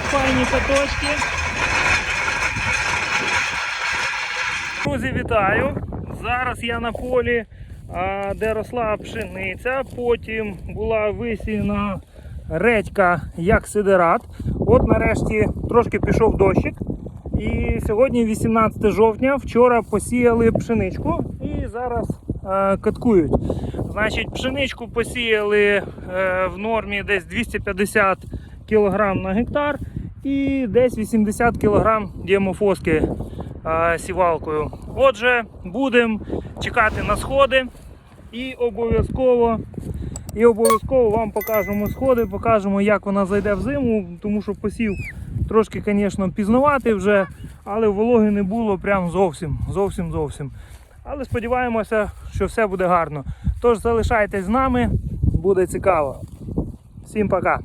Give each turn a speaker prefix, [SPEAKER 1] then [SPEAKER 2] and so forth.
[SPEAKER 1] файні каточки. Друзі, вітаю! Зараз я на полі, де росла пшениця, потім була висіяна редька як сидерат. От нарешті трошки пішов дощик. І сьогодні 18 жовтня, вчора посіяли пшеничку і зараз е, каткують. Значить, пшеничку посіяли е, в нормі десь 250 кг на гектар і десь 80 кг діамофоски е, сівалкою. Отже, будемо чекати на сходи і обов'язково і обов'язково вам покажемо сходи, покажемо, як вона зайде в зиму, тому що посів трошки, звісно, пізнувати вже, але вологи не було прям зовсім, зовсім, зовсім. Але сподіваємося, що все буде гарно. Тож залишайтесь з нами, буде цікаво. Всім пока!